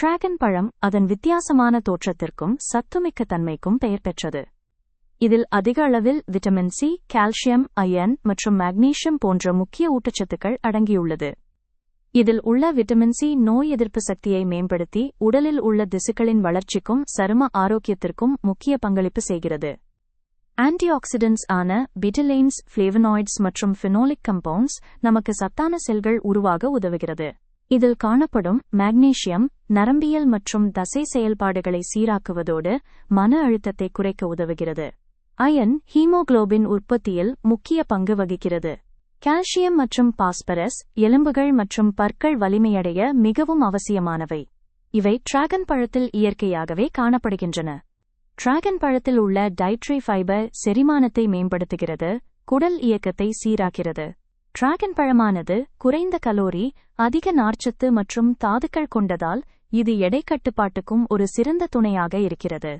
Dragon பழம் அதன் வித்தியாசமான தோற்றத்திற்கும் சத்துமிக்க தன்மைக்கும் பெயர் பெற்றது. இதில் அதிக அளவில் விட்டமின் சி கால்சியம் அயன் மற்றும் மாக்னீசியம் போன்ற முக்கிய ஊட்டச்சத்துக்கள் அடங்கியுள்ளது. இதில் உள்ள விட்டமின் சி நோய் எதிர்ப்பு சக்தியை மேம்படுத்தி உடலில் உள்ள திசுக்களின் வளர்ச்சிக்கும் சரும ஆரோக்கியத்திற்கும் முக்கிய பங்களிப்பு செய்கிறது. ஆன்டிஆக்சிடென்ட்ஸ் ஆன பிட்டலைன்ஸ் ஃபிளேவனாய்ட்ஸ் மற்றும் ஃபினோலிக் கம்பவுண்ட்ஸ் நமக்கு சத்தான செல்கள் உருவாக உதவுகிறது. இதில் காணப்படும் மக்னீசியம் நரம்பியல் மற்றும் தசை செயல்பாடுகளை சீராக்குவதோடு மன அழுத்தத்தை குறைக்க உதவுகிறது. அயன் ஹீமோகுளோபின் உற்பத்தியில் முக்கிய பங்கு வகிக்கிறது. கால்சியம் மற்றும் பாஸ்பரஸ் எலும்புகள் மற்றும் பற்கள் வலிமையடைய மிகவும் அவசியமானவை. இவை டிராகன் பழத்தில் இயற்கையாகவே காணப்படுகின்றன. டிராகன் பழத்தில் உள்ள டைட்ரி ஃபைபர் செரிமானத்தை மேம்படுத்துகிறது குடல் இயக்கத்தை சீராக்கிறது. டிராகன் பழமானது குறைந்த கலோரி அதிக நார்ச்சத்து மற்றும் தாதுக்கள் கொண்டதால் இது எடை கட்டுப்பாட்டுக்கும் ஒரு சிறந்த துணையாக இருக்கிறது.